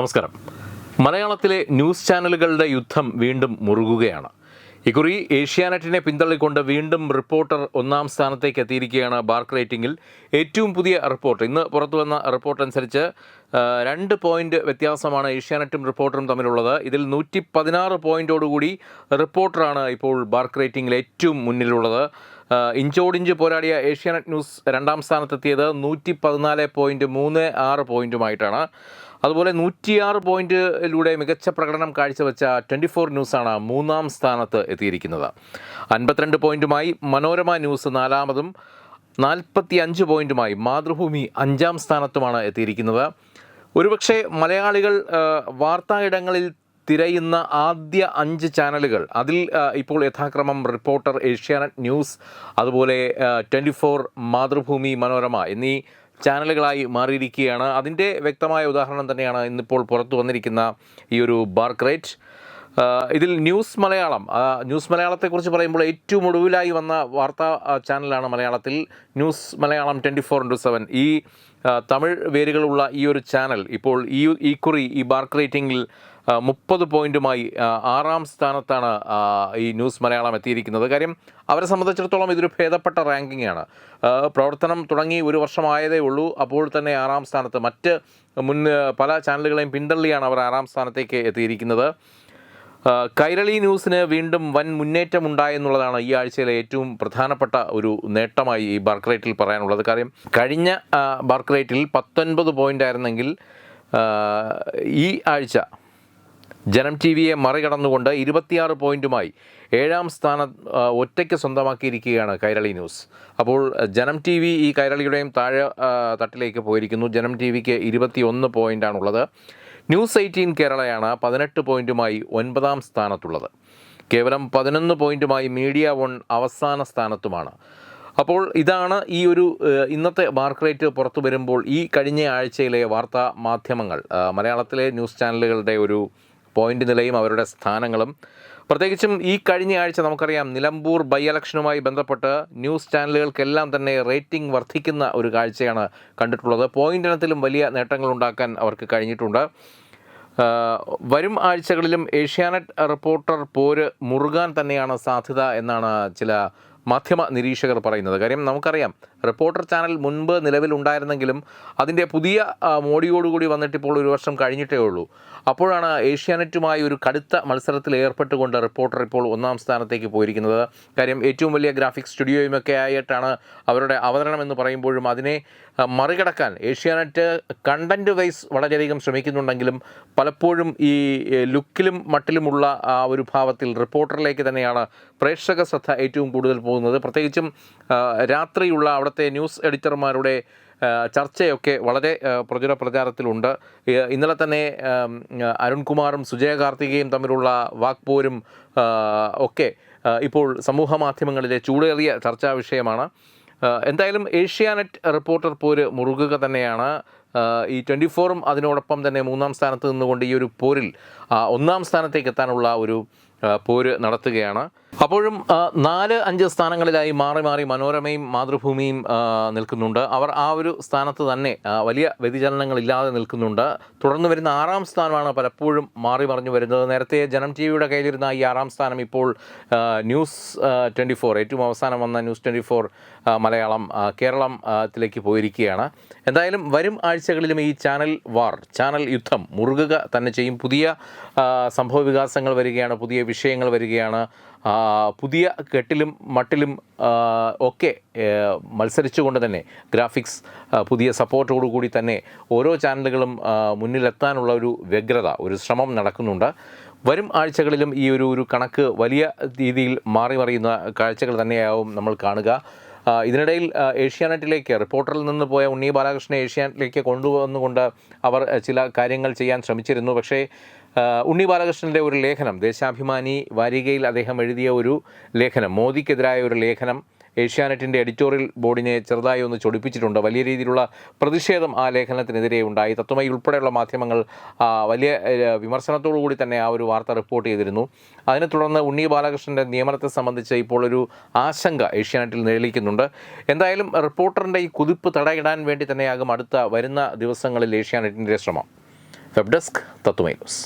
നമസ്കാരം. മലയാളത്തിലെ ന്യൂസ് ചാനലുകളുടെ യുദ്ധം വീണ്ടും മുറുകുകയാണ്. ഇക്കുറി ഏഷ്യാനെറ്റിനെ പിന്തള്ളിക്കൊണ്ട് വീണ്ടും റിപ്പോർട്ടർ ഒന്നാം സ്ഥാനത്തേക്ക് എത്തിയിരിക്കുകയാണ് ബാർക്ക് റേറ്റിംഗിൽ. ഏറ്റവും പുതിയ റിപ്പോർട്ട്. ഇന്ന് പുറത്തു വന്ന റിപ്പോർട്ട് അനുസരിച്ച് രണ്ട് പോയിന്റ് വ്യത്യാസമാണ് ഏഷ്യാനെറ്റും റിപ്പോർട്ടറും തമ്മിലുള്ളത്. ഇതിൽ നൂറ്റി പതിനാറ് പോയിന്റോടുകൂടി റിപ്പോർട്ടറാണ് ഇപ്പോൾ ബാർക്ക് റേറ്റിംഗിൽ ഏറ്റവും മുന്നിലുള്ളത്. ഇഞ്ചോടിഞ്ച് പോരാടിയ ഏഷ്യാനെറ്റ് ന്യൂസ് രണ്ടാം സ്ഥാനത്തെത്തിയത് നൂറ്റി പതിനാല് പോയിന്റ് മൂന്ന് ആറ് പോയിന്റുമായിട്ടാണ് അതുപോലെ നൂറ്റിയാറ് പോയിന്റിലൂടെ മികച്ച പ്രകടനം കാഴ്ചവെച്ച ട്വന്റി ഫോർ ന്യൂസാണ് മൂന്നാം സ്ഥാനത്ത് എത്തിയിരിക്കുന്നത്. അൻപത്തിരണ്ട് പോയിന്റുമായി മനോരമ ന്യൂസ് നാലാമതും നാൽപ്പത്തി അഞ്ച് പോയിന്റുമായി മാതൃഭൂമി അഞ്ചാം സ്ഥാനത്തുമാണ് എത്തിയിരിക്കുന്നത്. ഒരുപക്ഷെ മലയാളികൾ വാർത്താ ഇടങ്ങളിൽ തിരയുന്ന ആദ്യ അഞ്ച് ചാനലുകൾ. അതിൽ ഇപ്പോൾ യഥാക്രമം റിപ്പോർട്ടർ ഏഷ്യാനെറ്റ് ന്യൂസ് അതുപോലെ ട്വന്റി ഫോർ മാതൃഭൂമി മനോരമ എന്നീ ചാനലുകളായി മാറിയിരിക്കുകയാണ്. അതിന്റെ വ്യക്തമായ ഉദാഹരണം തന്നെയാണ് ഇന്നിപ്പോൾ പുറത്തു വന്നിരിക്കുന്ന ഈ ഒരു ബാർക്ക് റേറ്റ് ഇതിൽ ന്യൂസ് മലയാളം. ന്യൂസ് മലയാളത്തെക്കുറിച്ച് പറയുമ്പോൾ ഏറ്റവും ഒടുവിലായി വന്ന വാർത്താ ചാനലാണ് മലയാളത്തിൽ news Malayalam twenty four into seven. ഈ തമിഴ് വേരുകളുള്ള ഈ ഒരു ചാനൽ ഇപ്പോൾ ഈ ഈ കുറി ഈ ബാർക്ക് റേറ്റിംഗിൽ മുപ്പത് പോയിന്റുമായി ആറാം സ്ഥാനത്താണ് ഈ ന്യൂസ് മലയാളം എത്തിയിരിക്കുന്നത്. കാര്യം അവരെ സംബന്ധിച്ചിടത്തോളം ഇതൊരു ഭേദപ്പെട്ട റാങ്കിംഗ് ആണ് പ്രവർത്തനം തുടങ്ങി ഒരു വർഷമായതേ ഉള്ളൂ. അപ്പോൾ തന്നെ ആറാം സ്ഥാനത്ത് മറ്റ് മുൻ പല ചാനലുകളെയും പിന്തള്ളിയാണ് അവർ ആറാം സ്ഥാനത്തേക്ക് എത്തിയിരിക്കുന്നത്. കൈരളി ന്യൂസിന് വീണ്ടും വൻ മുന്നേറ്റം ഉണ്ടായെന്നുള്ളതാണ് ഈ ആഴ്ചയിലെ ഏറ്റവും പ്രധാനപ്പെട്ട ഒരു നേട്ടമായി ഈ ബർക്ക് റേറ്റിൽ പറയാനുള്ളത്. കാര്യം കഴിഞ്ഞ ബർക്ക് റേറ്റിൽ പത്തൊൻപത് പോയിന്റ് ആയിരുന്നെങ്കിൽ ഈ ആഴ്ച ജനം ടി വിയെ മറികടന്നുകൊണ്ട് ഇരുപത്തിയാറ് പോയിന്റുമായി ഏഴാം സ്ഥാനം ഒറ്റയ്ക്ക് സ്വന്തമാക്കിയിരിക്കുകയാണ് കൈരളി ന്യൂസ്. അപ്പോൾ ജനം ടി വി ഈ കൈരളിയുടെയും താഴെ തട്ടിലേക്ക് പോയിരിക്കുന്നു. ജനം ടി വിക്ക് ഇരുപത്തി ഒന്ന് പോയിന്റാണുള്ളത് ന്യൂസ് എയ്റ്റീൻ കേരളയാണ് പതിനെട്ട് പോയിന്റുമായി ഒൻപതാം സ്ഥാനത്തുള്ളത്. കേവലം പതിനൊന്ന് പോയിന്റുമായി മീഡിയ വൺ അവസാന സ്ഥാനത്തുമാണ്. അപ്പോൾ ഇതാണ് ഈ ഒരു ഇന്നത്തെ മാർക്ക് റേറ്റ് പുറത്തു വരുമ്പോൾ ഈ കഴിഞ്ഞ ആഴ്ചയിലെ വാർത്താ മാധ്യമങ്ങൾ മലയാളത്തിലെ ന്യൂസ് ചാനലുകളുടെ ഒരു പോയിന്റ് നിലയും അവരുടെ സ്ഥാനങ്ങളും. പ്രത്യേകിച്ചും ഈ കഴിഞ്ഞ ആഴ്ച നമുക്കറിയാം നിലമ്പൂർ ബൈ ഇലക്ഷനുമായി ബന്ധപ്പെട്ട് ന്യൂസ് ചാനലുകൾക്കെല്ലാം തന്നെ റേറ്റിംഗ് വർദ്ധിക്കുന്ന ഒരു കാഴ്ചയാണ് കണ്ടിട്ടുള്ളത്. പോയിന്റ് ഇനത്തിലും വലിയ നേട്ടങ്ങൾ ഉണ്ടാക്കാൻ അവർക്ക് കഴിഞ്ഞിട്ടുണ്ട്. വരും ആഴ്ചകളിലും ഏഷ്യാനെറ്റ് റിപ്പോർട്ടർ പോര് മുറുകാൻ തന്നെയാണ് സാധ്യത എന്നാണ് ചില മാധ്യമ നിരീക്ഷകർ പറയുന്നത്. കാര്യം നമുക്കറിയാം റിപ്പോർട്ടർ ചാനൽ മുൻപ് നിലവിലുണ്ടായിരുന്നെങ്കിലും അതിന്റെ പുതിയ മോഡിയോടുകൂടി വന്നിട്ട് ഇപ്പോൾ ഒരു വർഷം കഴിഞ്ഞിട്ടേ ഉള്ളൂ. അപ്പോഴാണ് ഏഷ്യാനെറ്റുമായി ഒരു കടുത്ത മത്സരത്തിൽ ഏർപ്പെട്ടുകൊണ്ട് റിപ്പോർട്ടർ ഇപ്പോൾ ഒന്നാം സ്ഥാനത്തേക്ക് പോയിരിക്കുന്നത്. കാര്യം ഏറ്റവും വലിയ ഗ്രാഫിക്സ് സ്റ്റുഡിയോയുമൊക്കെ ആയിട്ടാണ് അവരുടെ അവതരണം എന്ന് പറയുമ്പോഴും അതിനെ മറികടക്കാൻ ഏഷ്യാനെറ്റ് കണ്ടന്റ് വൈസ് വളരെയധികം ശ്രമിക്കുന്നുണ്ടെങ്കിലും പലപ്പോഴും ഈ ലുക്കിലും മട്ടിലുമുള്ള ആ ഒരു ഭാവത്തിൽ റിപ്പോർട്ടറിലേക്ക് തന്നെയാണ് പ്രേക്ഷക ശ്രദ്ധ ഏറ്റവും കൂടുതൽ പോകുന്നത്. പ്രത്യേകിച്ചും രാത്രിയുള്ള അവിടുത്തെ ന്യൂസ് എഡിറ്റർമാരുടെ ചർച്ചയൊക്കെ വളരെ പ്രചുര പ്രചാരത്തിലുണ്ട്. ഇന്നലെ തന്നെ അരുൺകുമാറും സുജയ കാർത്തികയും തമ്മിലുള്ള വാക്പോരും ഒക്കെ ഇപ്പോൾ സമൂഹ മാധ്യമങ്ങളിലെ ചൂടേറിയ ചർച്ചാ വിഷയമാണ്. എന്തായാലും ഏഷ്യാനെറ്റ് റിപ്പോർട്ടർ പോര് മുറുകുക തന്നെയാണ്. ഈ ട്വന്റി ഫോറും അതിനോടൊപ്പം തന്നെ മൂന്നാം സ്ഥാനത്ത് നിന്നുകൊണ്ട് ഈ ഒരു പോരിൽ ഒന്നാം സ്ഥാനത്തേക്ക് എത്താനുള്ള ഒരു പോര് നടത്തുകയാണ്. അപ്പോഴും നാല് അഞ്ച് സ്ഥാനങ്ങളിലായി മാറി മാറി മനോരമയും മാതൃഭൂമിയും നിൽക്കുന്നുണ്ട്. അവർ ആ ഒരു സ്ഥാനത്ത് തന്നെ വലിയ വ്യതിചലനങ്ങളില്ലാതെ നിൽക്കുന്നുണ്ട്. തുടർന്ന് വരുന്ന ആറാം സ്ഥാനമാണ് പലപ്പോഴും മാറി മറിഞ്ഞു വരുന്നത്. നേരത്തെ ജനം ടി വിയുടെ കയ്യിലിരുന്ന ഈ ആറാം സ്ഥാനം ഇപ്പോൾ ന്യൂസ് ട്വന്റി ഫോർ ഏറ്റവും അവസാനം വന്ന ന്യൂസ് ട്വന്റി ഫോർ മലയാളം ആ, കേരളം ആ, ത്തിലേക്ക് പോയിരിക്കുകയാണ്. എന്തായാലും വരും ആഴ്ചകളിലും ഈ ചാനൽ വാർ ചാനൽ യുദ്ധം മുറുകുക തന്നെ ചെയ്യും. പുതിയ സംഭവ വികാസങ്ങൾ വരികയാണ്. പുതിയ വിഷയങ്ങൾ വരികയാണ്. പുതിയ കെട്ടിലും മട്ടിലും ഒക്കെ മത്സരിച്ചുകൊണ്ട് തന്നെ ഗ്രാഫിക്സ് പുതിയ സപ്പോർട്ടോടു കൂടി തന്നെ ഓരോ ചാനലുകളും മുന്നിലെത്താനുള്ള ഒരു വ്യഗ്രത ഒരു ശ്രമം നടക്കുന്നുണ്ട്. വരും ആഴ്ചകളിലും ഈ ഒരു ഒരു കണക്ക് വലിയ രീതിയിൽ മാറി മറിയുന്ന കാഴ്ചകൾ തന്നെയാവും നമ്മൾ കാണുക. ഇതിനിടയിൽ ഏഷ്യാനെറ്റിലേക്ക് റിപ്പോർട്ടറിൽ നിന്ന് പോയ ഉണ്ണി ബാലകൃഷ്ണനെ ഏഷ്യാനെറ്റിലേക്ക് കൊണ്ടുവന്നുകൊണ്ട് അവർ ചില കാര്യങ്ങൾ ചെയ്യാൻ ശ്രമിച്ചിരുന്നു. പക്ഷേ ഉണ്ണി ബാലകൃഷ്ണന്റെ ഒരു ലേഖനം ദേശാഭിമാനി വാരികയിൽ അദ്ദേഹം എഴുതിയ ഒരു ലേഖനം മോദിക്കെതിരായ ഒരു ലേഖനം ഏഷ്യാനെറ്റിന്റെ എഡിറ്റോറിയൽ ബോർഡിനെ ചെറുതായി ഒന്ന് ചൊടിപ്പിച്ചിട്ടുണ്ട്. വലിയ രീതിയിലുള്ള പ്രതിഷേധം ആ ലേഖനത്തിനെതിരെ ഉണ്ടായി. തത്വമായി ഉൾപ്പെടെയുള്ള മാധ്യമങ്ങൾ വലിയ വിമർശനത്തോടു കൂടി തന്നെ ആ ഒരു വാർത്ത റിപ്പോർട്ട് ചെയ്തിരുന്നു. അതിനെ തുടർന്ന് ഉണ്ണി ബാലകൃഷ്ണന്റെ നിയമനത്തെ സംബന്ധിച്ച് ഇപ്പോൾ ഒരു ആശങ്ക ഏഷ്യാനെറ്റിൽ നിഴലിക്കുന്നുണ്ട് എന്തായാലും റിപ്പോർട്ടറിന്റെ ഈ കുതിപ്പ് തടയിടാൻ വേണ്ടി തന്നെയാകും അടുത്ത വരുന്ന ദിവസങ്ങളിൽ ഏഷ്യാനെറ്റിന്റെ ശ്രമം. Web desk Tatwamayi news.